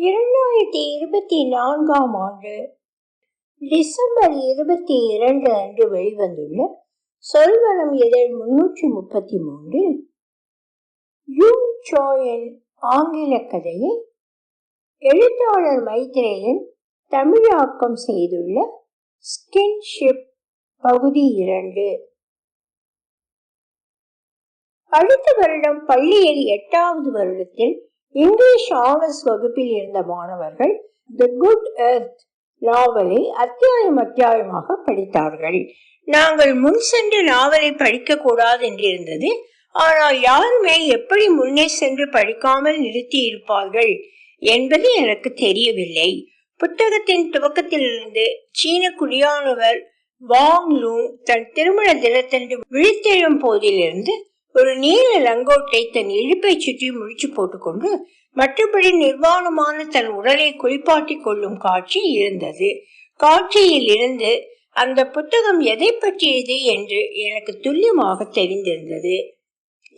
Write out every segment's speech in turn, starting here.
இரண்டாயிரத்தி இருபத்தி நான்காம் ஆண்டு டிசம்பர் இருபத்தி இரண்டு அன்று வெளிவந்துள்ள சொல்வனம் இதழ் முன்னூற்றி முப்பத்தி மூன்றில் யூங் சோயின் ஆங்கில கதையை எழுத்தாளர் மைத்ரேயன் தமிழாக்கம் செய்துள்ள ஸ்கின்ஷிப் பகுதி இரண்டு. அடுத்த வருடம் பள்ளியில் எட்டாவது வருடத்தில் இங்கிலீஷ் ஆனர்ஸ் வகுப்பில் இருந்த மாணவர்கள் தி குட் எர்த் நாவலை அத்தியாயம் அத்தியாயமாக படித்தார்கள். நாங்கள் முன் சென்று நாவலை படிக்க கூடாது என்றிருந்தது. ஆனால் யாருமே எப்படி முன்னே சென்று படிக்காமல் நிறுத்தி இருப்பார்கள் என்பது எனக்கு தெரியவில்லை. புத்தகத்தின் துவக்கத்திலிருந்து சீன குடியானவர் வாங் லூ தன் திருமண தினத்தன்று விழித்தெழும் போதிலிருந்து ஒரு நீல லங்கோட்டை தன் இழுப்பை சுற்றி முடிச்சு போட்டுக்கொண்டு மற்றபடி நிர்வாணமான தன் உடலை குளிப்பாட்டி கொள்ளும் காட்சி இருந்தது. காட்சியில் இருந்து அந்த புத்தகம் எதை பற்றியது என்று எனக்கு துல்லியமாக தெரிந்திருந்தது.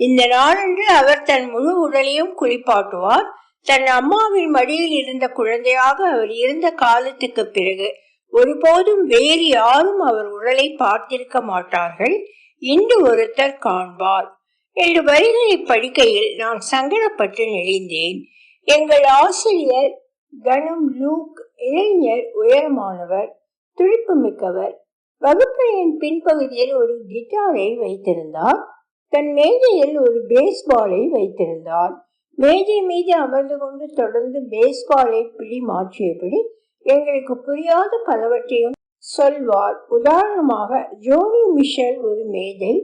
இந்த நாளன்று அவர் தன் முழு உடலையும் குளிப்பாட்டுவார். தன் அம்மாவின் மடியில் இருந்த குழந்தையாக அவர் இருந்த காலத்துக்கு பிறகு ஒருபோதும் வேறு யாரும் அவர் உடலை பார்த்திருக்க மாட்டார்கள். இன்று ஒருத்தர் காண்பார். என்று வரிகளை படிக்கையில் நான் சங்கடப்பட்டு நெளிந்தேன். எங்கள் ஆசிரியர் கனம் லூக் இளைஞர் உயரமானவர் துடிப்பு மிக்கவர் வகுப்பறையின் பின்பகுதியில் ஒரு கிட்டாரை வைத்திருந்தார். தன் மேஜையில் ஒரு பேஸ்பாலை வைத்திருந்தார். மேஜை மீது அமர்ந்து கொண்டு தொடர்ந்து பேஸ்பாலை பிடி மாற்றியபடி எங்களுக்கு புரியாத பலவற்றையும் சொல்வார். உதாரணமாக ஜோனி மிஷல் ஒரு மேஜை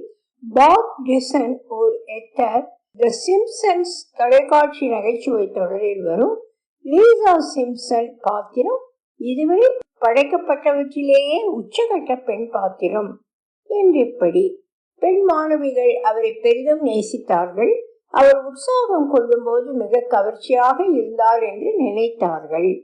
பாப் டிசன் ஒரு எட்டர் த சிம்சன்ஸ் தொலைக்காட்சி நகைச்சுவை தொடரில் வரும். லீசா சிம்சன் பாத்திரம் இதுவரை படைக்கப்பட்டவற்றிலேயே உச்சகட்ட பெண் பாத்திரம். என்றிப்படி? பெண் மாணவிகள் அவரை பெரிதும் நேசித்தார்கள். அவர் உற்சாகம் கொள்ளும் போது மிக கவர்ச்சியாக இருந்தார் என்று நினைத்தார்கள்.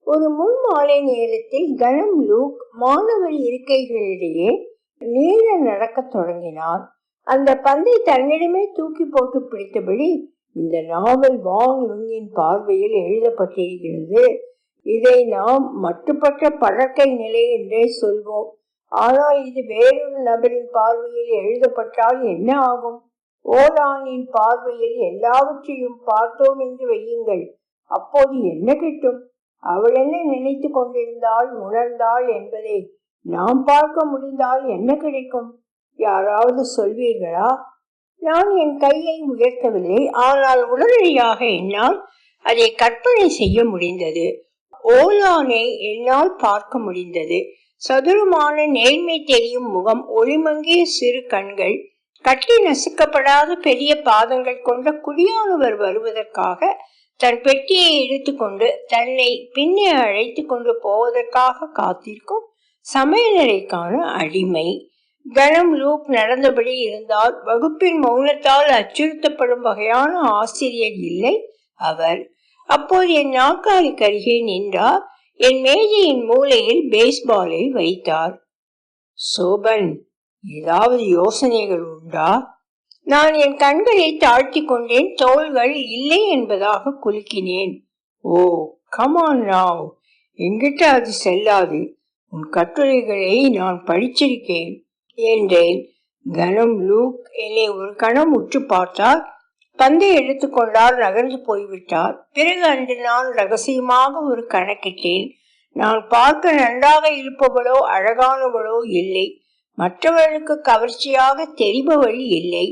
ஒரு முன் மாலை நேரத்தில் கனம் லூக் மாணவர் இருக்கைகளிடையே நீள நடக்கத் தொடங்கினார். அந்த பந்தை தன்னிடமே தூக்கி போட்டு பிடித்தபடி இந்த நாவல் வாங் லுங்கின் பார்வையில் எழுதப்பட்டிருக்கிறது. இதை நாம் மட்டுப்பட்ட பழக்கை நிலை என்றே சொல்வோம். ஆனால் இது வேறொரு நபரின் பார்வையில் எழுதப்பட்டால் என்ன ஆகும்? ஓலானின் பார்வையில் எல்லாவற்றையும் பார்த்தோம் என்று வையுங்கள். அப்போது என்ன கிட்டும்? அவள் என்ன நினைத்து கொண்டிருந்தாள் உணர்ந்தாள் என்பதை நாம் பார்க்க முடிந்தால் என்ன கிடைக்கும்? யாராவது சொல்வீர்களா? நான் என் கையை உயர்த்தவில்லை ஆனால் உடனடியாக என்னால் அதை கற்பனை செய்ய முடிந்தது. ஓலானை என்னால் பார்க்க முடிந்தது. சதுரமான நேர்மை தெரியும் முகம் ஒளிமங்கிய சிறு கண்கள் கட்டி நசுக்கப்படாத பெரிய பாதங்கள் கொண்ட குடியானவர் வருவதற்காக தன் பெட்டியை இழுத்துக்கொண்டு தன்னை பின்னே அழைத்து கொண்டு போவதற்காக காத்திருக்கும் சமையலறைக்கான அடிமை. கனம் லூப் நடந்தபடி இருந்தால் வகுப்பின் மௌனத்தால் அச்சுறுத்தப்படும் வகையான ஆசிரியர் இல்லை அவர். அப்போது என் நாக்காளி கருகே நின்றார். என் மேஜையின் மூலையில் பேஸ்பாலை வைத்தார். சோபன் ஏதாவது யோசனைகள் உண்டா? நான் என் கண்களை தாழ்த்தி கொண்டேன். தோள்கள் இல்லை என்பதாக குலுக்கினேன். ஓ கமான் ராவ் எங்கிட்ட அது செல்லாது. உன் கட்டுரைகளை நான் படிச்சிருக்கேன். என்றேன் கனம் லூக் என்னை ஒரு கணம் உற்று பார்த்தார். பந்தை எடுத்துக்கொண்டார் நகர்ந்து போய்விட்டார். பிறகு அன்று நான் ரகசியமாக ஒரு கணக்கிட்டேன். நான் பார்க்க நன்றாக இருப்பவளோ அழகானவளோ இல்லை. மற்றவர்களுக்கு கவர்ச்சியாக தெரிபவள் இல்லை.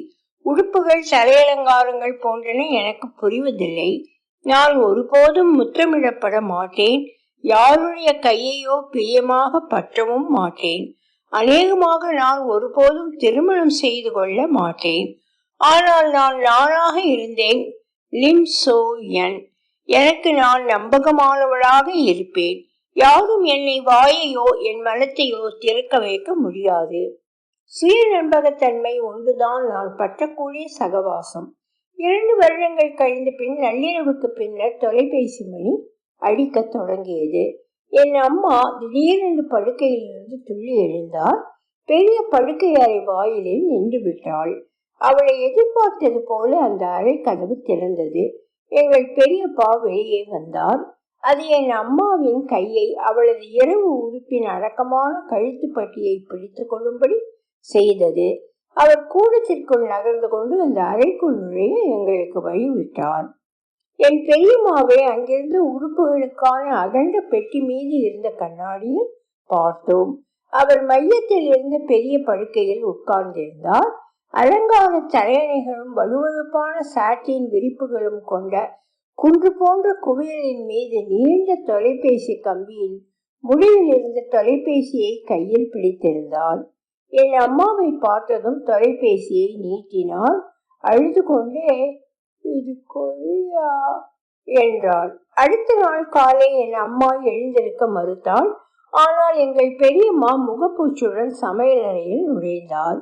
உடுப்புகள் தலையலங்காரங்கள் போன்றன எனக்கு புரிவதில்லை. நான் ஒருபோதும் முத்தமிடப்பட மாட்டேன். யாருடைய கையையோ பிரியமாக பற்றவும் மாட்டேன். அநேகமாக நான் ஒருபோதும் திருமணம் செய்து கொள்ள மாட்டேன். ஆனால் நான் நானாக இருந்தேன். லிம் சோ என். எனக்கு நான் நம்பகமானவளாக இருப்பேன். யாரும் என்னை வாயையோ என் மனத்தையோ திறக்க வைக்க முடியாது. சுய நம்பகத்தன்மை ஒன்றுதான் நான் பற்றக்கூடிய சகவாசம். இரண்டு வருடங்கள் கழிந்த பின் நள்ளிரவுக்கு பின்னர் தொலைபேசி மணி அடிக்கத் தொடங்கியது. என் அம்மா திடீரென்று படுக்கையிலிருந்து துள்ளி எழுந்தார் பெரிய படுக்கை அறை வாயிலில் நின்று விட்டாள். அவளை எதிர்பார்த்தது போல அந்த அறை கதவு திறந்தது. எங்கள் பெரியப்பா வெளியே வந்தார். அது என் அம்மாவின் கையை அவளது இரவு உறுப்பின் அடக்கமான கழுத்து பட்டியை பிடித்து கொள்ளும்படி செய்தது. அவர் கூடத்திற்குள் நகர்ந்து கொண்டு அந்த அறைக்குள் நுழைய எங்களுக்கு வழிவிட்டார். என் பெரியம்மாவை அங்கிருந்து உறுப்புகளுக்கான அகண்ட பெட்டி மீது இருந்த கண்ணாடியில் பார்த்தோம். அவர் மையத்தில் இருந்த பெரிய படுக்கையில் உட்கார்ந்திருந்தார். அலங்கார தலையணைகளும் வலுவழுப்பான சாட்டின் விரிப்புகளும் கொண்ட குன்று போன்ற குவியலின் மீது நீண்ட தொலைபேசி கம்பியில் முடிவில் இருந்த தொலைபேசியை கையில் பிடித்திருந்தார். என் அம்மாவை பார்த்ததும் தொலைபேசியை நீட்டினார். அழுது கொண்டே இது கொரியா என்றார் அடுத்த நாள் காலை என் அம்மா எழுந்திருக்க மறுத்தாள். ஆனால் எங்கள் பெரியம்மா முகப்பூச்சுடன் சமையலறையில் நுழைந்தார்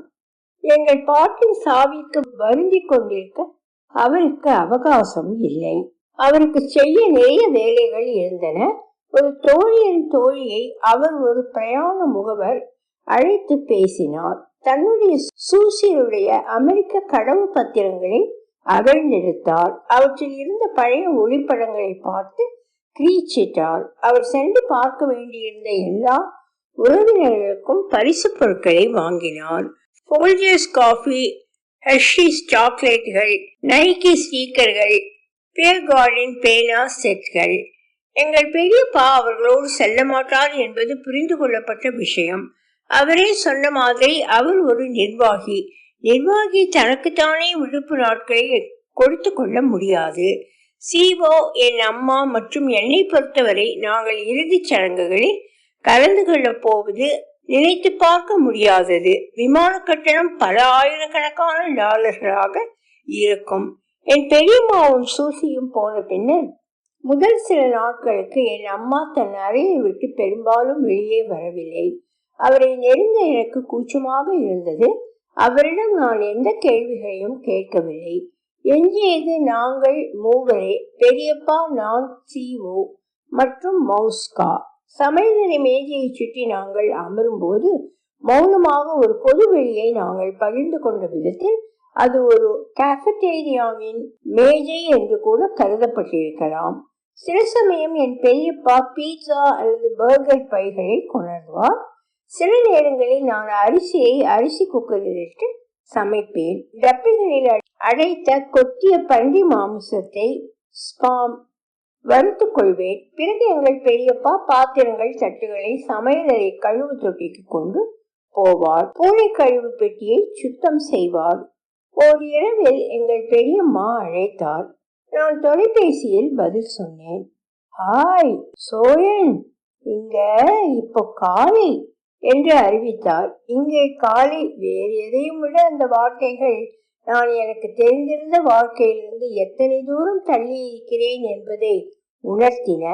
எங்கள் பாட்டின் சாவிக்கு வருந்தி கொண்டிருக்க அவருக்கு அவகாசம் இல்லை. அவருக்கு செய்ய நிறைய வேலைகள் இருந்தன. ஒரு தோழியின் தோழியை அவர் ஒரு பிரயாண முகவர் அழைத்து பேசினார். தன்னுடைய சூசியருடைய அமெரிக்க கடவு பத்திரங்களை அகழ்ந்தெடுத்தால் அவற்றில் இருந்த பழைய ஒளிப்படங்களை பார்த்து கிரீச்சிட்டால் அவர் சென்று பார்க்க வேண்டியிருந்த எல்லா உறவினர்களுக்கும் பரிசு பொருட்களை வாங்கினார் போல்ஜர்ஸ் காஃபி ஹெர்ஷீஸ் சாக்லேட்டுகள் நைக்கி ஸ்டீக்கர்கள் பியர் கார்டன் பேனா செட்கள் எங்கள் பெரியப்பா அவர்களோடு செல்ல மாட்டார் என்பது புரிந்து கொள்ளப்பட்ட விஷயம். அவரே சொன்ன மாதிரி அவர் ஒரு நிர்வாகி. நிர்வாகி தனக்குத்தானே விடுப்பு நாட்களை கொடுத்து கொள்ள முடியாது. சிஓ என் அம்மா மற்றும் என்னை பொறுத்தவரை நாங்கள் இறுதிச் சடங்குகளில் கலந்து கொள்ளப் போவது நினைத்து பார்க்க முடியாதது. விமான கட்டணம் பல ஆயிரக்கணக்கான டாலர்களாக இருக்கும். என் பெரியம்மாவும் சூசியும் போன பின்னர் முதல் சில நாட்களுக்கு என் அம்மா தன் அறையை விட்டு பெரும்பாலும் வெளியே வரவில்லை. அவரை நெருங்க எனக்கு கூச்சமாக இருந்தது. அவரிடம் நான் எந்த கேள்விகளையும் கேட்கவில்லை. எஞ்சியது நாங்கள் மூவரே பெரியப்பா நான் சிஓ மற்றும் மௌஸ்கா சமையலறை மேஜையை சுற்றி நாங்கள் அமரும்போது மௌனமாக ஒரு பொது வெளியை நாங்கள் பகிர்ந்து கொண்ட விதத்தில் அது ஒரு கேஃபட்டேரியாவின் மேஜை என்று கூட கருதப்பட்டிருக்கலாம். சில சமயம் என் பெரியப்பா பீட்சா அல்லது பர்கர் பைகளை கொணர்வார். சில நேரங்களில் நான் அரிசியை அரிசி குக்கரில் இட்டு சமைப்பேன். டப்பிகளில் அடைத்த கொத்திய பன்றி மாமிசத்தை ஸ்பாம் வறுத்து கொள்வேன். பிறகு எங்கள் பெரியப்பா பாத்திரங்கள் தட்டுகளை சமையலறை கழுவு தொட்டிக்கு கொண்டு போவார். பூனை கழிவு பெட்டியை சுத்தம் செய்வார். ஓர் இரவில் எங்கள் பெரியம்மா அழைத்தார். நான் தொலைபேசியில் பதில் சொன்னேன். ஹாய் சோயன் இங்க இப்போ காலை என்று அறிவித்தார். இங்கே காலை வேறு எதையும் விட அந்த வார்த்தைகள். நான் எனக்கு தெரிந்திருந்த வாழ்க்கையிலிருந்து எத்தனை தூரம் தள்ளி இருக்கிறேன் என்பதை உணர்த்தின.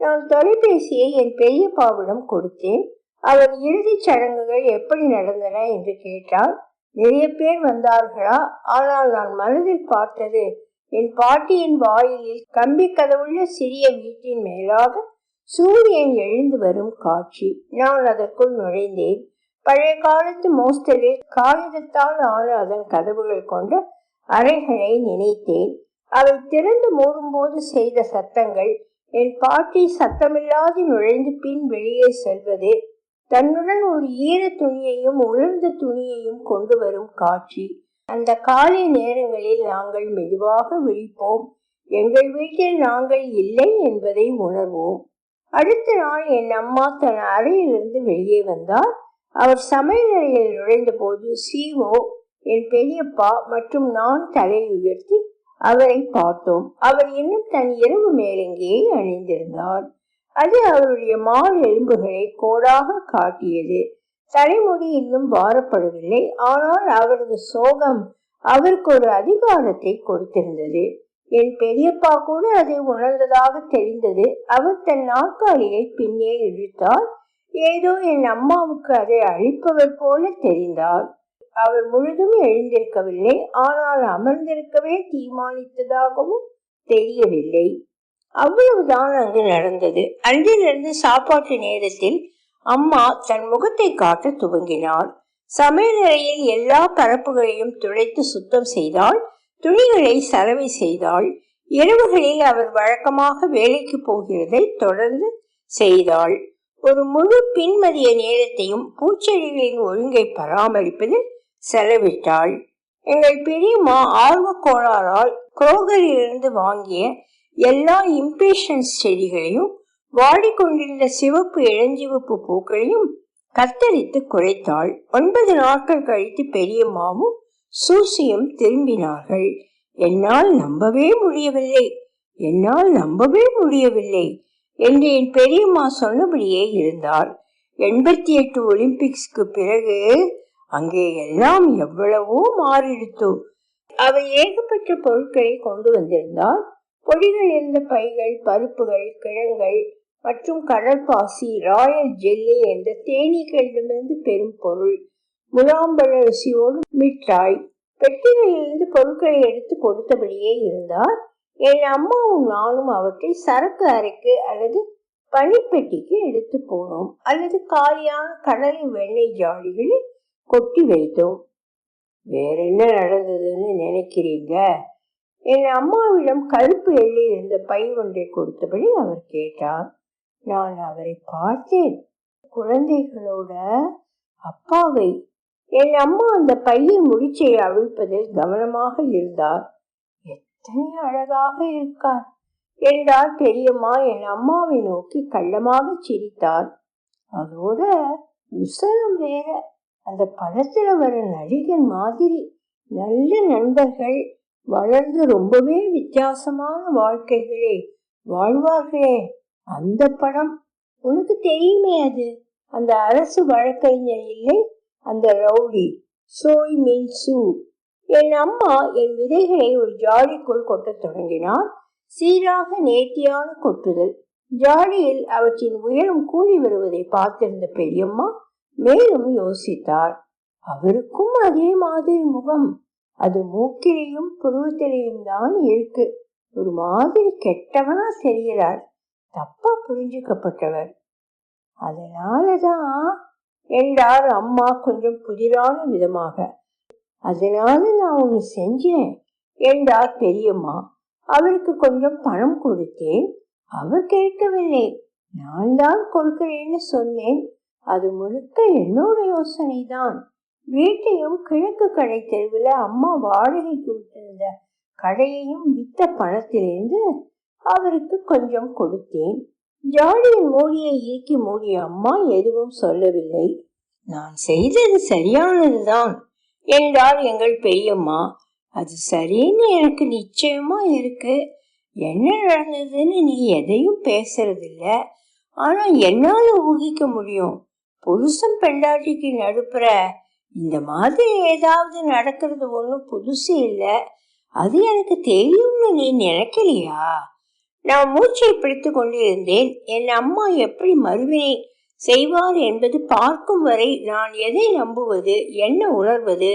நான் தொலைபேசியை என் பெரியப்பாவிடம் கொடுத்தேன். அவர் இறுதிச் சடங்குகள் எப்படி நடந்தன என்று கேட்டால் நிறைய பேர் வந்தார்களா? ஆனால் நான் மனதில் பார்த்தது என் பாட்டியின் வாயிலில் கம்பி கதவுள்ள சிறிய வீட்டின் மேலாக சூரியன் எழுந்து வரும் காட்சி. நான் அதற்குள் நுழைந்தேன். பழைய காலத்து மோஸ்டலில் காகிதத்தால் ஆன அதன் கதவுகள் கொண்ட அறைகளை நினைத்தேன். அவை திறந்து மூடும்போது செய்த சத்தங்கள் என் பாட்டி சத்தமில்லாது நுழைந்து பின் வெளியே செல்வது தன்னுடன் ஒரு ஈர துணியையும் உலர்ந்த துணியையும் கொண்டு வரும் காட்சி. அந்த காலை நேரங்களில் நாங்கள் மெதுவாக விழிப்போம். எங்கள் வீட்டில் நாங்கள் இல்லை என்பதை உணர்வோம். அடுத்த நாள் என் அம்மா தன் அறையிலிருந்து வெளியே வந்தார் அவர் சமையலறையில் நுழைந்த போது சிஓ என் பெரியப்பா மற்றும் நான் தலையை உயர்த்தி அவரை பார்த்தோம். அவர் இன்னும் தன் இரவு மேலங்கியை அணிந்திருந்தார். அது அவருடைய மால் எலும்புகளை கோடாக காட்டியது. தலைமுடி இன்னும் வாரப்படவில்லை ஆனால் அவரது சோகம் அவருக்கு ஒரு அதிகாரத்தை கொடுத்திருந்தது. என் பெரியப்பா கூட அதை உணர்ந்ததாக தெரிந்தது. அவர் தன் நாற்காலியை பின்னே இழுத்தார். ஏதோ என் அம்மாவுக்கு அதை அழிப்பவர் போல தெரிந்தார். அவர் முழுதும் எழுந்திருக்கவில்லை. ஆனால் அமர்ந்திருக்கவே தீர்மானித்ததாகவும் தெரியவில்லை. அவ்வளவுதான் அங்கு நடந்தது. அன்றிலிருந்து சாப்பாட்டு நேரத்தில் அம்மா தன் முகத்தை காட்ட துவங்கினார் நிலையில் எல்லா பரப்புகளையும் துடைத்து சுத்தம் செய்தாள். துணிகளை சலவை செய்தாள். இரவுகளில் அவர் வழக்கமாக வேலைக்கு போகிறதை தொடர்ந்து செய்தாள். ஒரு முழு பின்மதிய நேரத்தையும் பூச்செடிகளின் ஒழுங்கை பராமரிப்பதில் செலவிட்டாள். எங்கள் பெரியம்மா ஆர்வ கோளாறால் குரோகரிலிருந்து வாங்கிய எல்லா இம்பேஷன்ஸ் செடிகளையும் வாடிக்கொண்டிருந்த சிவப்பு இளஞ்சிவப்பு பூக்களையும் கத்தரித்து குறைத்தாள். ஒன்பது நாட்கள் கழித்து பெரியம்மாவும் சூசியும் திரும்பினார்கள். என்னால் நம்பவே முடியவில்லை. என்னால் நம்பவே முடியவில்லை என்று என் பெரியம்மா சொன்னபடியே இருந்தார் எண்பத்தி எட்டு ஒலிம்பிக்ஸ்க்கு பிறகு அங்கே எல்லாம் எவ்வளவோ மாறிடுத்து. அவை ஏகப்பட்ட பொருட்களை கொண்டு வந்திருந்தால் பொடிகள் இருந்த பைகள் பருப்புகள் கிழங்கள் மற்றும் கடற்பாசி ராயல் ஜெல்லி என்ற தேனீக்களிடமிருந்து பெரும் பொருள். முலாம்பழ அரிசியோடு மிட்டாய். பெட்டிகளிலிருந்து பொருட்களை எடுத்து கொடுத்தபடியே இருந்தார். என் அம்மாவும் நானும் அவற்றை சரக்கு அறைக்கு அல்லது பனிப்பெட்டிக்கு எடுத்து போனோம். அல்லது காலியான கடலை வெண்ணெய் ஜாடிகளில் கொட்டி வைத்தோம். வேற என்ன நடந்ததுன்னு நினைக்கிறீங்க? என் அம்மாவிடம் கருப்பு எள்ளி இருந்த பை ஒன்றை கொடுத்தபடி அவர் கேட்டார். நான் அவரை பார்த்தேன். குழந்தைகளோட அப்பாவை என் அம்மா அந்த பையை முடிச்சை அவிழ்ப்பதில் கவனமாக இருந்தார். எத்தனை அழகாக இருக்கார். என்றார் பெரியம்மா என் அம்மாவை நோக்கி கள்ளமாக சிரித்தார். அதோட உசரம் வேற. அந்த படத்துல வர நடிகன் மாதிரி நல்ல நண்பர்கள் வளர்ந்து ரொம்பவே வித்தியாசமான வாழ்க்கைகளே வாழ்வார்களே. அந்த படம். உனக்கு தெரியுமே அது. அந்த அரசு வழக்கறிஞர் இல்லை? அந்த ரவுடி சோய் மீன் சூ. என் அம்மா என் விதைகளை ஒரு ஜாடிக்குள் கொட்டத் தொடங்கினார். சீராக நேர்த்தியான கொட்டுதல். ஜாடியில் அவற்றின் உயரம் கூடி வருவதை பார்த்திருந்த பெரியம்மா மேலும் யோசித்தார். அவருக்கும் அதே மாதிரி முகம். அது மூக்கிலையும் புருவத்திலையும் தான் இருக்கு. ஒரு மாதிரி கெட்டவனா தெரிகிறார். தப்பா புரிஞ்சுக்கப்பட்டவர். அதனாலதான் என்றார் அம்மா கொஞ்சம் புதிரான விதமாக. அதனால நான் ஒன்று செஞ்சேன் என்றார் பெரியம்மா. அவருக்கு கொஞ்சம் பணம் கொடுத்தேன். அவர் கேட்கவில்லை. நான் தான் கொடுக்கிறேன்னு சொன்னேன். அது முழுக்க என்னோட யோசனை தான் வீட்டையும் கிழக்கு கடை தெருவில் அம்மா வாடகைக்கு விட்டிருந்த கடையையும் வித்த பணத்திலிருந்து அவருக்கு கொஞ்சம் கொடுத்தேன். ஜாடியின் மூடியை இயக்கி மூடிய அம்மா எதுவும் சொல்லவில்லை. நான் செய்தது சரியானதுதான் என்றார் எங்கள் பெரியம்மா. அது சரின்னு எனக்கு நிச்சயமா இருக்கு. என்ன நடந்ததுன்னு நீ எதையும் பேசுறதில்ல. ஆனா என்னால ஊகிக்க முடியும். புருஷன் பெண்டாட்டிக்கு நடுப்புற இந்த மாதிரி ஏதாவது நடக்கிறது ஒன்றும் புதுசு இல்லை. அது எனக்கு தெரியும்னு நீ நினைக்கலையா? நான் மூச்சை பிடித்து கொண்டிருந்தேன். என் அம்மா எப்படி மறுவினை செய்வார் என்பது பார்க்கும் வரை நான் எதை நம்புவது என்ன உணர்வது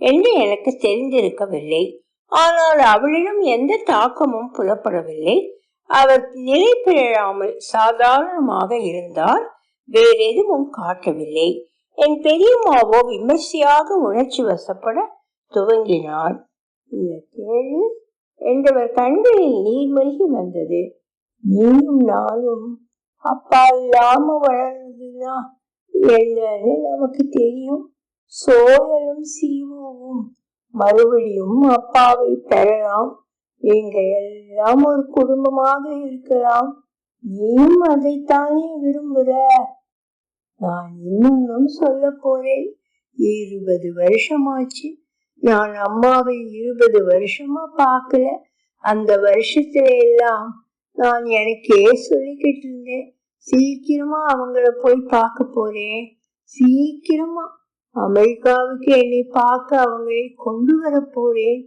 என்று எனக்கு தெரிந்திருக்கவில்லை. ஆனால் அவளிடம் எந்த தாக்கமும் புலப்படவில்லை. அவர் நிலை பிழாமல் சாதாரணமாக இருந்தார். வேறெதுவும் காட்டவில்லை. என் பெரியம்மாவோ விமர்சையாக உணர்ச்சி வசப்பட துவங்கினார். இந்த கேள்வி என்றவர் கண்களில் நீர் மல்கி வந்தது. நீயும் நானும் அப்பா இல்லாம வளர்ந்ததுன்னா என்னன்னு நமக்கு தெரியும். சோழனும் சீவும் மறுபடியும் அப்பாவை பெறலாம். நீங்க எல்லாம் ஒரு குடும்பமாக இருக்கலாம். நீயும் அதைத்தானே விரும்புற? நான் இன்னும் சொல்ல போறேன். இருபது வருஷமாச்சு. நான் அம்மாவை இருபது வருஷமா பார்க்கல. அந்த வருஷத்துல எல்லாம் நான் எனக்கே சொல்லிக்கிட்டு இருந்தேன் சீக்கிரமா அவங்கள போய் பார்க்க போறேன். சீக்கிரமா அமெரிக்காவுக்கு என்னை பார்க்க அவங்களை கொண்டு வர போறேன்.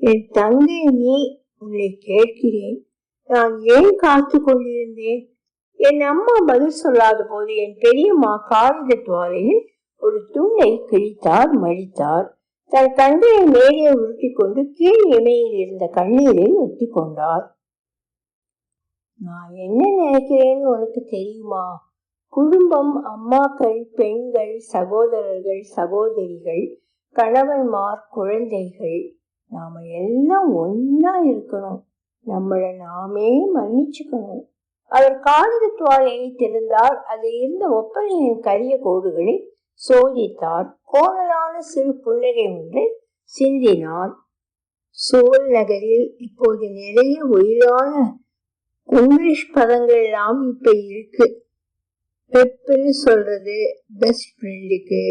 என் தங்கை நீ உன்னை கேட்கிறேன். நான் ஏன் காத்து கொண்டிருந்தேன்? என் அம்மா பதில் சொல்லாத போது என் பெரியம்மா காகித துவாரையில் ஒரு துண்டை கிழித்தார் மடித்தார். தன் தந்தையை மேலே உருட்டி கொண்டு கீழ் இமையில் இருந்த கண்ணீரை ஒட்டி கொண்டார் நான் என்ன நினைக்கிறேன்னு உனக்கு தெரியுமா? குடும்பம் அம்மாக்கள் பெண்கள் சகோதரர்கள் சகோதரிகள் கணவன்மார் குழந்தைகள் நாம எல்லாம் ஒன்னா இருக்கணும். நம்மளை நாமே மன்னிச்சுக்கணும். அவர் காகித துவாலையை திறந்தார். அதில் இருந்த ஒப்பனையின் கரிய கோடுகளை சோதித்தார். கோணலான சிறு புன்னகை ஒன்று சிந்தினார். சோல் நகரில் இப்போது நிறைய உயிரான இங்கிலீஷ் பதங்கள் எல்லாம் இப்ப இருக்கு. பெப்புன்னு சொல்றது பெஸ்ட் ஃப்ரெண்டுக்கு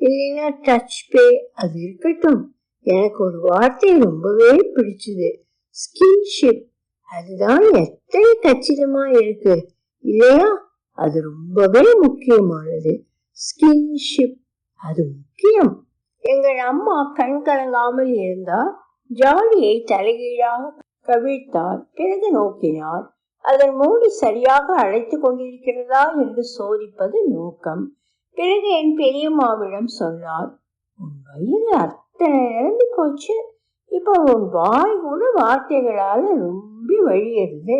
இல்லைன்னா டச் பே அது இருக்கட்டும். எனக்கு ஒரு வார்த்தை ரொம்பவே பிடிச்சது. ஸ்கின்ஷிப் அதுதான் எத்தனை கச்சிதமா இருக்கு. இல்லையா? அது ரொம்பவே முக்கியமானது. ஸ்கின்ஷிப் அது முக்கியம். எங்கள் அம்மா கண் கலங்காமல் இருந்தால் ஜாலியை தலைகீழாக கவிழ்த்தார். பிறகு நோக்கினார் அதன் மூடி சரியாக அழைத்து கொண்டிருக்கிறதா? என்று சோதிப்பது நோக்கம். பிறகு என் பெரியம்மாவிடம் சொன்னார் உன் வயிறு அத்தனை நிரம்பி போச்சு. இப்போ உன் வாய் கூட வார்த்தைகளால் ரொம்ப வழியறது.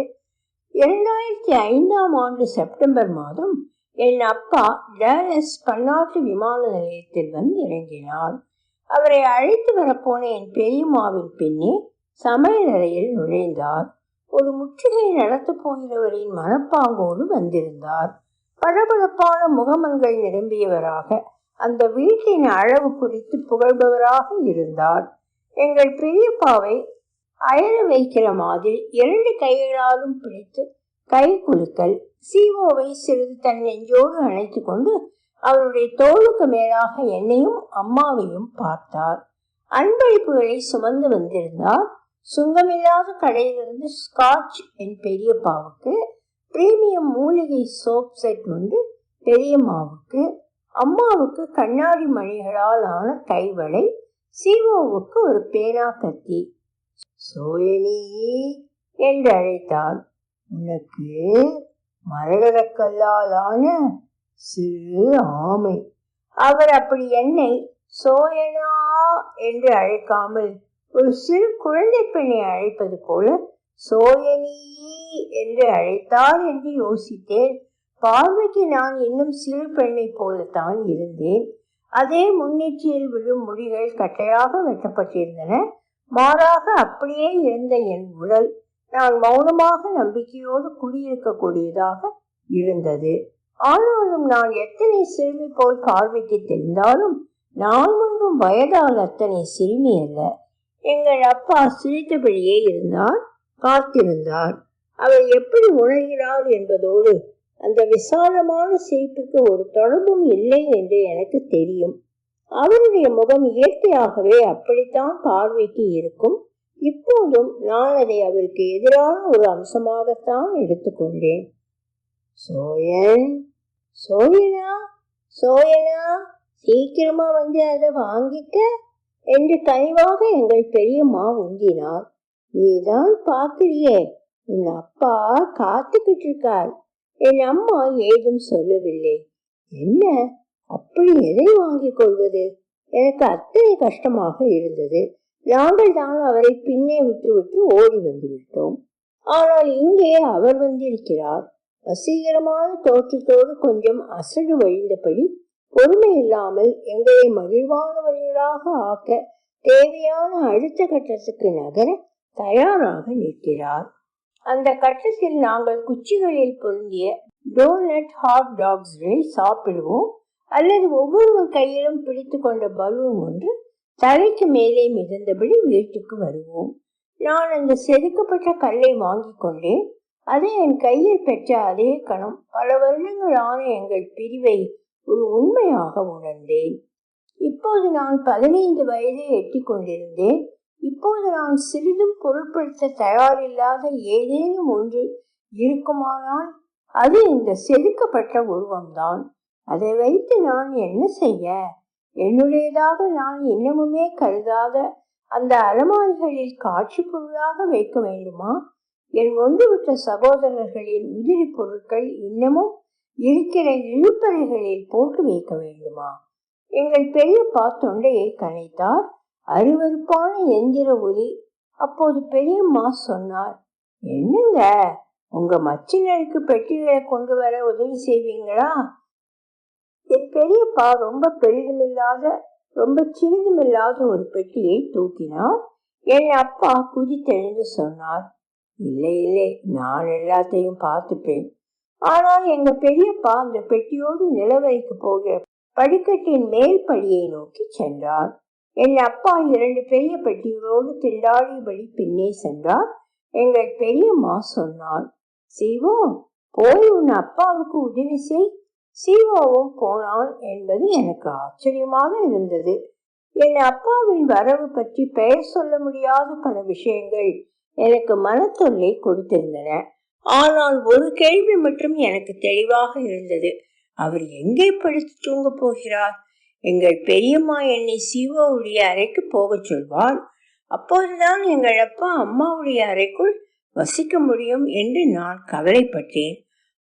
இரண்டாயிரத்தி ஐந்தாம் ஆண்டு செப்டம்பர் மாதம் என் அப்பா டேலஸ் பன்னாட்டு விமான நிலையத்தில் வந்து இறங்கினார். அவரை அழைத்து வரப்போன என் பெரியம்மாவின் பின்னே சமையல் அறையில் நுழைந்தார். ஒரு முற்றுகை நடத்தப் போகிறவரின் மனப்பாங்கோடு வந்திருந்தார். பளபளப்பான முகமன்கள் நிரம்பியவராக அந்த வீட்டின் அளவு குறித்து புகழ்பவராக இருந்தார். எங்கள் பெரியப்பாவை அயர வைக்கிற மாதிரி இரண்டு கைகளாலும் பிடித்து கை குலுக்கல் சீவோவை சிறிது தன் நெஞ்சோடு அணைத்து கொண்டு அவருடைய தோளுக்கு மேலாக என்னையும் அம்மாவையும் பார்த்தார். அன்பளிப்புகளை சுமந்து வந்திருந்தார். சுங்கமில்லாத கடையிலிருந்து ஸ்காட்ச் என் பெரியப்பாவுக்கு பிரீமியம் மூலிகை சோப் செட் ஒன்று பெரியம்மாவுக்கு அம்மாவுக்கு கண்ணாடி மணிகளால் ஆன கைவளை சீவோவுக்கு ஒரு பேனா கத்தி. சோயனி என்று அழைத்தார். உனக்கு மரகதக்கல்லாலான சிறு ஆமை. அவர் அப்படி என்னை சோயனா என்று அழைக்காமல் ஒரு சிறு குழந்தை பெண்ணை அழைப்பது போல சோயனி என்று அழைத்தார் என்று யோசித்தேன். பார்வைக்கு நான் இன்னும் சிறு பெண்ணை போலத்தான் இருந்தேன். அதே முன்னேற்றியில் விழும் முடிகள் கட்டையாக வெட்டப்பட்டிருந்தன. மாறாக அப்படியே இருந்த என் உடல் நான் மௌனமாக நம்பிக்கையோடு குடியிருக்கக்கூடியதாக இருந்தது. ஆனாலும் நான் எத்தனை சிறுமி போல் பார்வைக்கு தெரிந்தாலும் நான் ஒன்றும் வயதால் அத்தனை சிறுமி அல்ல. எங்கள் அப்பா சிரித்தபடியே இருந்தார் காத்திருந்தார். அவர் எப்படி உணர்கிறார் என்பதோடு அந்த விசாலமான சிரிப்புக்கு ஒரு தொடர்பும் இல்லை என்று எனக்கு தெரியும். அவருடைய முகம் இயற்கையாகவே அப்படித்தான் பார்வைக்கு இருக்கும். இப்போதும் நான் அதை அவருக்கு எதிரான ஒரு அம்சமாகத்தான் எடுத்துக்கொண்டேன். சோயன் சோயனா சோயனா சீக்கிரமா வந்து அதை வாங்கிக்க என்று கனிவாக எங்கள் பெரியம்மா உந்தினார். நீதான் பார்க்கிறியே உன் அப்பா காத்துக்கிட்டு இருக்கார். என் அம்மா ஏதும் சொல்லவில்லை. என்ன அப்படி எதை வாங்கிக் கொள்வது? எனக்கு அத்தனை கஷ்டமாக இருந்தது. நாங்கள் தான் அவரை பின்னே விட்டுவிட்டு விட்டு ஓடி வந்து விட்டோம் ஆனால் இங்கே அவர் வந்திருக்கிறார். வசீகரமான தோற்றத்தோடு கொஞ்சம் அசடு வழிந்தபடி பொறுமை இல்லாமல் எங்களை மகிழ்வானவர்களாக ஆக்க தேவையான அடுத்த கட்டத்துக்கு நகர தயாராக நிற்கிறார். அந்த கட்டத்தில் நாங்கள் குச்சிகளில் பொருந்திய டோனட் ஹாட் டாக்ஸ்களை சாப்பிடுவோம். அல்லது ஒவ்வொரு கையிலும் பிடித்து கொண்ட பலூன் ஒன்று தலைக்கு மேலே மிதந்தபடி வீட்டுக்கு வருவோம். நான் அந்த செதுக்கப்பட்ட கல்லை வாங்கி கொண்டேன். அதை என் கையில் பெற்ற அதே கணம் பல வருடங்களான எங்கள் பிரிவை ஒரு உண்மையாக உணர்ந்தேன். இப்போது நான் பதினைந்து வயதை எட்டி கொண்டிருந்தேன். இப்போது நான் சிறிதும் பொருட்படுத்த தயாரில்லாத ஏதேனும் ஒன்று இருக்குமானால் அது இந்த செதுக்கப்பட்ட உருவம்தான். அதை வைத்து நான் என்ன செய்ய? என்னுடையதாக நான் இன்னமுமே கருதாத அந்த அலமாரிகளில் காட்சி பொருளாக வைக்க வேண்டுமா? என் ஒன்றுவிட்ட சகோதரர்களின் உதிரி பொருட்கள் இன்னமும் இருக்கிற இழுப்பறைகளில் போட்டு வைக்க வேண்டுமா? எங்கள் பெரியப்பா தொண்டையை கனைத்தார். அருவருப்பான எந்திர ஒலி. அப்போது பெரியம்மா சொன்னார் என்னங்க உங்க மச்சினருக்கு பெட்டிகளை கொண்டு வர உதவி செய்வீங்களா? என் பெரியப்பா ரொம்ப பெரிதுமில்லாத ரொம்ப சிறிதுமில்லாத ஒரு பெட்டியை தூக்கினார். என் அப்பா குதித்தெழுந்து சொன்னார் இல்லை இல்லை நான் எல்லாத்தையும் பார்த்துப்பேன். ஆனால் எங்க பெரியப்பா அந்த பெட்டியோடு நிலவரைக்கு போகிற படிக்கட்டின் மேல் படியை நோக்கி சென்றார். என் அப்பா இரண்டு பெரிய பெட்டிகளோடு திண்டாடியபடி பின்னே சென்றார். எங்கள் பெரியம்மா சொன்னார் சிவோ போய் உன் அப்பாவுக்கு உதவி செய். சீவாவும் போனான் என்பது எனக்கு ஆச்சரியமாக இருந்தது. என் அப்பாவின் வரவு பற்றி பெயர் சொல்ல முடியாத பல விஷயங்கள் எனக்கு மனத்தொல்லை கொடுத்திருந்தன. ஆனால் ஒரு கேள்வி மட்டும் எனக்கு தெளிவாக இருந்தது. அவர் எங்கே படுத்து தூங்க போகிறார்? எங்கள் பெரியம்மா என்னை சிவாவுடைய அறைக்கு போகச் சொல்வார் அப்போதுதான் எங்கள் அப்பா அம்மாவுடைய அறைக்குள் வசிக்க முடியும் என்று நான் கவலைப்பட்டேன்.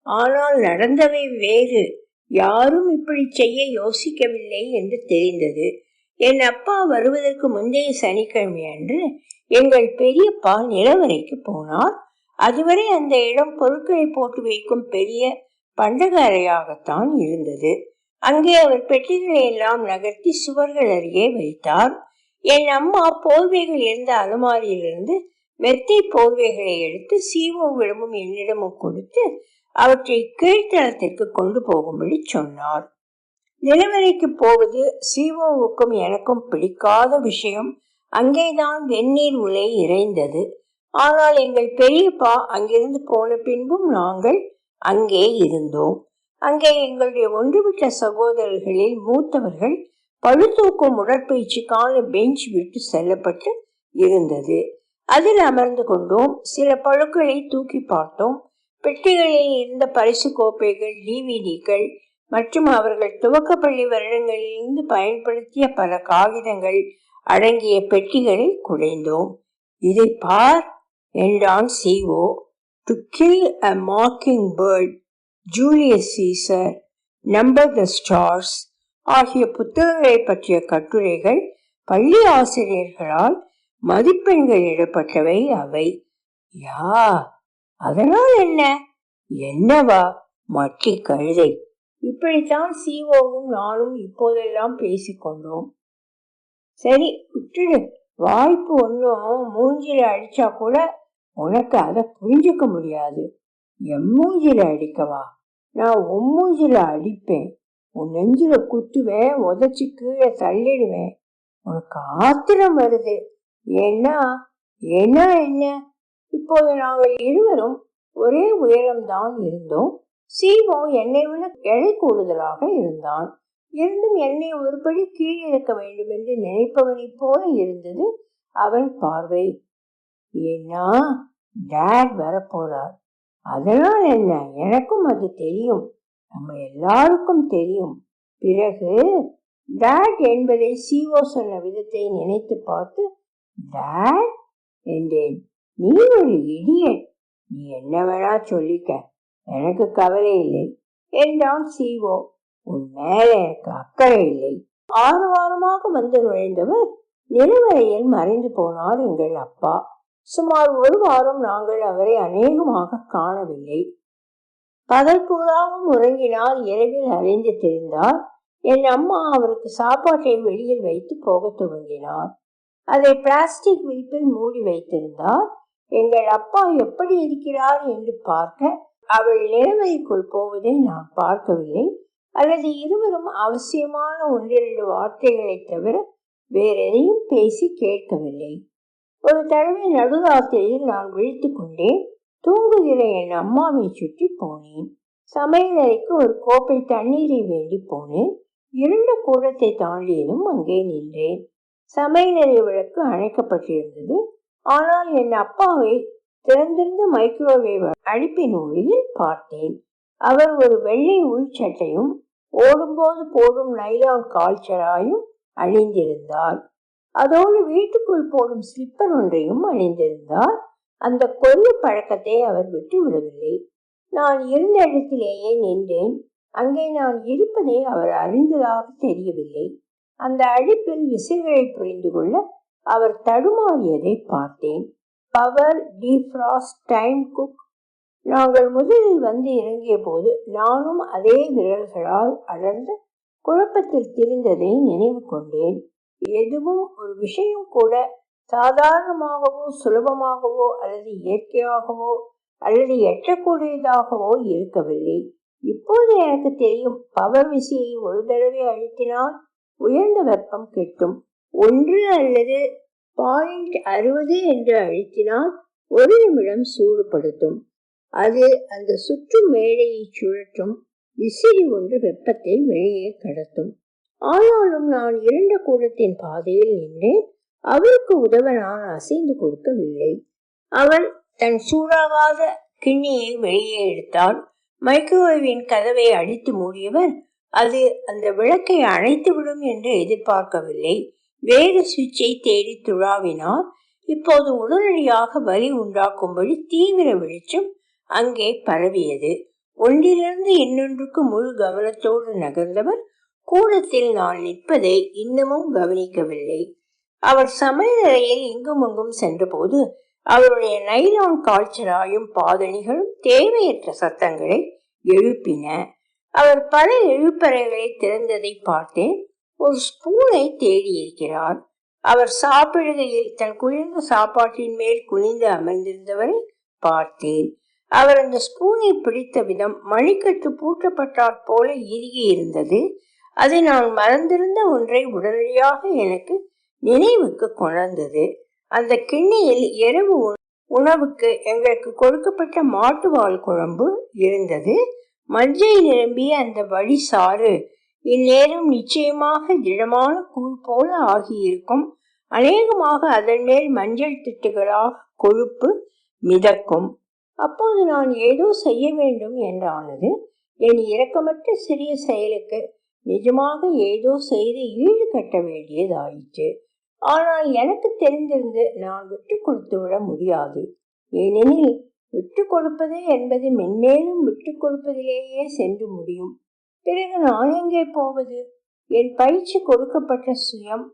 ஆனால் நடந்தவை வேறு. யாரும் இப்படி செய்ய யோசிக்கவில்லை என்று தெரிந்தது. என் அப்பா வருவதற்கு முந்தைய சனிக்கிழமை அன்று எங்கள் பெரியப்பா நிலவரைக்கு போனார். அதுவரை அந்த இடம் பொருட்களை போட்டு வைக்கும் பெரிய பண்டக அறையாகத்தான் இருந்தது. அங்கே அவர் பெட்டிகளை எல்லாம் நகர்த்தி சுவர்கள் அருகே வைத்தார். என் அம்மா போர்வைகள் இருந்த அலமாரியிலிருந்து மெத்தை போர்வைகளை எடுத்து சீவோவிடமும் என்னிடமும் கொடுத்து அவற்றை கீழ்த்தளத்திற்கு கொண்டு போகும்படி சொன்னார். நிலவரைக்கு போவது சிஓவுக்கும் எனக்கும் பிடிக்காத விஷயம். அங்கேதான் வெந்நீர் உலை இறைந்தது. ஆனால் எங்கள் பெரியப்பா அங்கிருந்து போன பின்பும் நாங்கள் அங்கே இருந்தோம். அங்கே எங்களுடைய ஒன்றுவிட்ட சகோதரர்களில் மூத்தவர்கள் பழுத்தூக்கும் உடற்பயிற்சிக்கான பெஞ்ச் விட்டு செல்லப்பட்டு இருந்தது. அதில் அமர்ந்து கொண்டோம். சில பழுக்களை தூக்கி பார்த்தோம். பெட்டிகளில் இருந்த பரிசு கோப்பைகள் டிவிடிகள் மற்றும் அவர்கள் துவக்கப்பள்ளி வருடங்களிலிருந்து பயன்படுத்திய பல காகிதங்கள் அடங்கிய பெட்டிகளை குடைந்தோம் இதை பார் என்றான் CO to kill a mockingbird Julius Caesar number the stars ஆகிய புத்தகங்களை பற்றிய கட்டுரைகள் பள்ளி ஆசிரியர்களால் மதிப்பெண்கள் இடப்பட்டவை அவை. யா அதனால் என்ன? என்னவா? மட்டி கழுதை. இப்படித்தான் சிஓவும் நானும் இப்போதெல்லாம் பேசிக்கொண்டோம் சரி விட்டுடு. வாய்ப்பு ஒன்றும் மூஞ்சில அடிச்சா கூட உனக்கு அதை புரிஞ்சுக்க முடியாது. என் மூஞ்சில அடிக்கவா? நான் உன் மூஞ்சில அடிப்பேன். உன் நெஞ்சில குத்துவேன் உதச்சி கீழே தள்ளிடுவேன். உனக்கு ஆத்திரம் வருது. ஏன்னா ஏன்னா என்ன? இப்போது நாங்கள் இருவரும் ஒரே உயரம்தான் இருந்தோம். சீவோ என்னை விட எடை கூடுதலாக இருந்தான். இருந்தும் என்னை ஒருபடி கீழிறக்க வேண்டும் என்று நினைப்பவனைப் போல இருந்தது அவன் பார்வை. ஏன்னா டேட் வரப்போறார். அதனால் என்ன? எனக்கும் அது தெரியும். நம்ம எல்லாருக்கும் தெரியும். பிறகு டேட் என்பதை சிஓ சொன்ன விதத்தை நினைத்து பார்த்து டேட் என்றேன். நீ ஒரு இடியட் நீ என்ன வேணா சொல்லிக்க? எனக்கு கவலை இல்லை. என்றான் சிஓ உன் மேல எனக்கு அக்கறை இல்லை. ஆறு வாரமாக வந்து நுழைந்தவர் நிலவரையில் மறைந்து போனார் எங்கள் அப்பா. சுமார் ஒரு வாரம் நாங்கள் அவரை அநேகமாக காணவில்லை. பகல் பூராவும் உறங்கினால் இரவில் அறிந்து தெரிந்தார். என் அம்மா அவருக்கு சாப்பாட்டை வெளியில் வைத்து போக துவங்கினார். அதை பிளாஸ்டிக் வீப்பில் மூடி வைத்திருந்தார். எங்கள் அப்பா எப்படி இருக்கிறார் என்று பார்க்க அவள் நிலவரைக்குள் போவதை நான் பார்க்கவில்லை. அல்லது இருவரும் அவசியமான ஒன்றிரண்டு வார்த்தைகளை தவிர வேறெதையும் பேசி கேட்கவில்லை. ஒரு தடவை நடுராத்திரியில் நான் விழித்து கொண்டேன். தூங்குகிற என் அம்மாவை சுற்றி போனேன். சமையலறைக்கு ஒரு கோப்பை தண்ணீரை வேண்டி போனேன். இருண்ட கூடத்தை தாண்டியதும் அங்கே நின்றேன். சமையலறை விளக்கு அணைக்கப்பட்டிருந்தது. ஆனால் என் அப்பாவை திறந்திருந்த மைக்ரோவேவ் அடிப்பின் ஒளியில் பார்த்தேன். அவர் ஒரு வெள்ளை உள்சட்டையும் ஓடும்போது போடும் நைலான் கால்ச்சராயும் அணிந்திருந்தார். அதோடு வீட்டுக்குள் போடும் ஸ்லிப்பர் ஒன்றையும் அணிந்திருந்தார். அந்த கொரிய பழக்கத்தை அவர் விட்டு விடவில்லை. நான் இருந்த இடத்திலேயே நின்றேன். அங்கே நான் இருப்பதை அவர் அறிந்ததாக தெரியவில்லை. அந்த அழிப்பில் விசைகளை புரிந்து கொள்ள அவர் தடுமாறியதை பார்த்தேன். பவர் டிஃப்ராஸ்ட் டைம் குக் நாங்கள் முதலில் வந்து இறங்கிய போது நானும் அதே விரல்களால் அடர்ந்த குழப்பத்தில் திரிந்ததை நினைவு கொண்டேன். எதுவும் ஒரு விஷயம் கூட சாதாரணமாகவோ சுலபமாகவோ அல்லது இயற்கையாகவோ அல்லது எட்டக்கூடியதாகவோ இருக்கவில்லை. இப்போது எனக்கு தெரியும் பவர் விசையை ஒரு தடவை அழுத்தினால் உயர்ந்த வெப்பம் கிட்டும். ஒன்று அல்லது பாயிண்ட் அறுபது என்று அழுத்தினால் ஒரு நிமிடம் சூடுபடுத்தும். அது அந்த சுற்றும் மேடையை சுழற்றும் விசிறி ஒன்று வெப்பத்தை வெளியே கடத்தும். ஆனாலும் நான் இரண்ட கூடத்தின் பாதையில் நின்றேன் அவருக்கு உதவ நான் அசைந்து கொடுக்கவில்லை. அவள் தன் சூடாகாத கிண்ணியை வெளியே எடுத்தால் மைக்ரோவேவின் கதவை அடித்து மூடியவர் அது அந்த விளக்கை அணைத்துவிடும் என்று எதிர்பார்க்கவில்லை. வேறு சுவிட்சை தேடி துழாவினார். இப்போது உடனடியாக வலி உண்டாக்கும்படி தீவிர வெளிச்சம் அங்கே பரவியது. ஒன்றிலிருந்து இன்னொன்றுக்கு முழு கவனத்தோடு நகர்ந்தவர் கூடத்தில் நான் நிற்பதை இன்னமும் கவனிக்கவில்லை. அவர் சமையலறையில் இங்கும் அங்கும் சென்றபோது அவருடைய நைலான் காய்ச்சலாயும் பாதணிகளும் தேவையற்ற சத்தங்களை எழுப்பின. அவர் பல எழுப்பறைகளை திறந்ததை பார்த்தேன். ஒரு ஸ்பூனை தேடியிருக்கிறார் அவர் சாப்பிடுகையில் தன் குளிர்ந்த சாப்பாட்டின் மேல் குனிந்து அமர்ந்திருந்தவரை பார்த்தேன். அவர் அந்த ஸ்பூனை பிடித்த விதம் மணிக்கட்டு பூட்டப்பட்டாற் போல இறுகி இருந்தது. அதை நான் மறந்திருந்த ஒன்றை உடனடியாக எனக்கு நினைவுக்கு கொணர்ந்தது. அந்த கிண்ணியில் இரவு உணவுக்கு எங்களுக்கு கொடுக்கப்பட்ட மாட்டுவால் குழம்பு இருந்தது. மஞ்சள் நிரம்பிய அந்த வழி சாறு இந்நேரம் நிச்சயமாக திடமான கூழ் போல ஆகியிருக்கும். அநேகமாக அதன் மேல் மஞ்சள் திட்டுகளாக கொழுப்பு மிதக்கும். அப்போது நான் ஏதோ செய்ய வேண்டும் என்றானது. என் இரக்கமற்ற சிறிய செயலுக்கு நிஜமாக ஏதோ செய்து ஈடு கட்ட வேண்டியதாயிற்று. ஆனால் எனக்கு தெரிந்திருந்து நான் விட்டு கொடுத்து விட முடியாது. ஏனெனில் விட்டு கொடுப்பது என்பது மென்மேலும் விட்டு கொடுப்பதிலேயே சென்று முடியும். பிறகு நான் எங்கே போவது? என் பயிற்சி கொடுக்கப்பட்ட சுயம்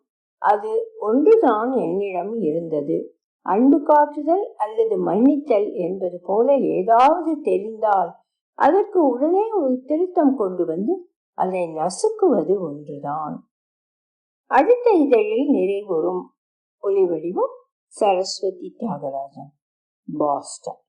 அது ஒன்றுதான் என்னிடம் இருந்தது. அன்பு காட்டுதல் அல்லது மன்னித்தல் என்பது போல ஏதாவது தெரிந்தால் அதற்கு உடனே ஒரு திருத்தம் கொண்டு வந்து அதை நசுக்குவது ஒன்றுதான். அடுத்த இதழில் நிறைவுறும். ஒலி வடிவம் சரஸ்வதி தியாகராஜன் பாஸ்டன்.